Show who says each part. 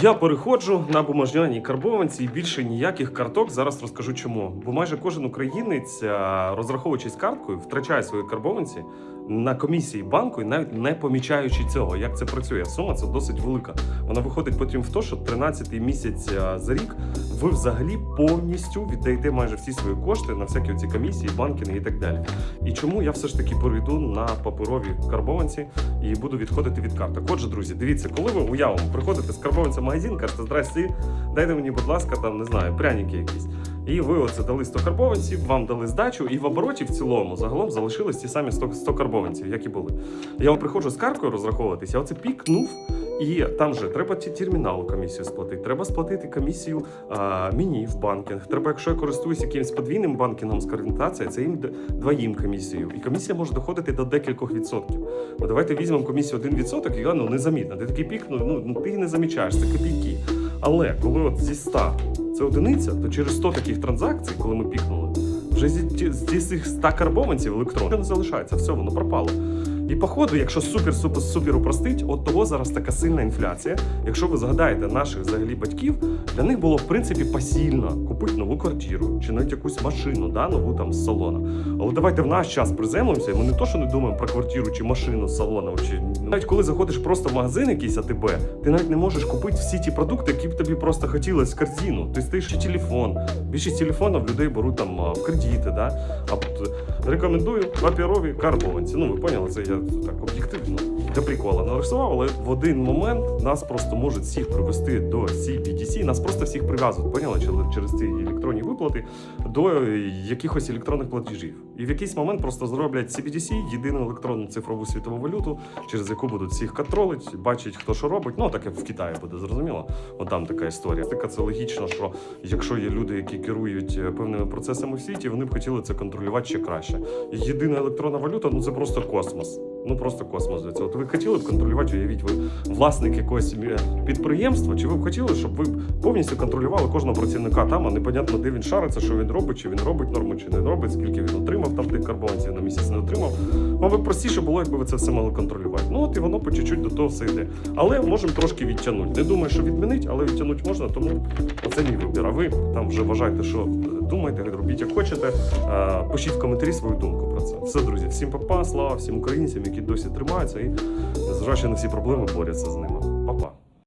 Speaker 1: Я переходжу на бумажняній карбованці і більше ніяких карток. Зараз розкажу чому. Бо майже кожен українець, розраховуючись карткою, втрачає свої карбованці на комісії банку і навіть не помічаючи цього. Як це працює? Сума це досить велика. Вона виходить потім в те, що 13-й місяць за рік ви взагалі повністю віддаєте майже всі свої кошти на всякі ці комісії, банкінги і так далі. І чому я все ж таки перейду на паперові карбованці і буду відходити від карток. Отже, друзі, дивіться, коли ви уявимо приходите з карбованця в магазин, кажете, здрасте, дайте мені, будь ласка, там не знаю, пряники якісь. І ви оце дали 100 карбованців, вам дали здачу, і в обороті в цілому загалом залишились ті самі 100, 100 карбованців, як і були. Я вам приходжу з карткою розраховуватися, я оце пікнув. І там же треба ті терміналу комісію сплатити, треба сплатити комісію а, мені в банкінг. Треба, якщо я користуюсь якимось подвійним банкінгом з карантації, це їм двоїм комісію. І комісія може доходити до декількох відсотків. Ну давайте візьмемо комісію 1% і ну, незамітно. Ти такий пік, ну, ну ну, ти не замічаєш, це копійки. Але коли от зі 100 це одиниця, то через 100 таких транзакцій, коли ми пікнули, вже зі, ті- з цих 100 карбованців електронних не залишається, все, воно пропало. І походу, якщо супер супер супер упростить, от того зараз така сильна інфляція. Якщо ви згадаєте наших взагалі батьків, для них було в принципі посильно купити нову квартиру чи навіть якусь машину, да, нову там з салона. Але давайте в наш час приземлимося, ми не то, що не думаємо про квартиру чи машину з салону. Чи навіть коли заходиш просто в магазин якийсь АТБ, ти навіть не можеш купити всі ті продукти, які б тобі просто хотілося в корзину. Ти стоїш чи телефон. Більшість телефонів людей беруть там в кредити, да? А рекомендую паперові карбованці. Ну ви поняли, це я так об'єктивно для прикола нарисував, але в один момент нас просто можуть всіх привести до CBDC, нас просто всіх прив'язують, поняли, через- ці електронні виплати до якихось електронних платежів. І в якийсь момент просто зроблять CBDC, єдину електронну цифрову світову валюту, через яку будуть всіх контролити, бачить, хто що робить. Ну так як в Китаї буде зрозуміло. От там така історія. Така це логічно, що якщо є люди, які керують е, певними процесами в світі, вони б хотіли це контролювати ще краще. Єдина електронна валюта ну це просто космос. Ну просто космос для цього. Ви хотіли б контролювати, уявіть, ви власник якогось е, підприємства, чи ви б хотіли, щоб ви повністю контролювали кожного працівника там, а непонятно, де він шариться, що він робить, чи він робить норму, чи не робить, скільки він отримав там тих карбованців на місяць не отримав. Мабуть, простіше було, якби ви це все могли контролювати. Ну от і воно по чуть-чуть до того все йде. Але можемо трошки відтягнути. Не думаю, що відмінить, але відтягнути можна, тому оце мій вибір. А ви там вже вважайте, що е, думаєте, робіть як хочете. Е, Пишіть в коментарі свою думку про це. Все, друзі, всім папа, слава всім українцям, які досі тримаються і, незважаючи на всі проблеми, борються з ними.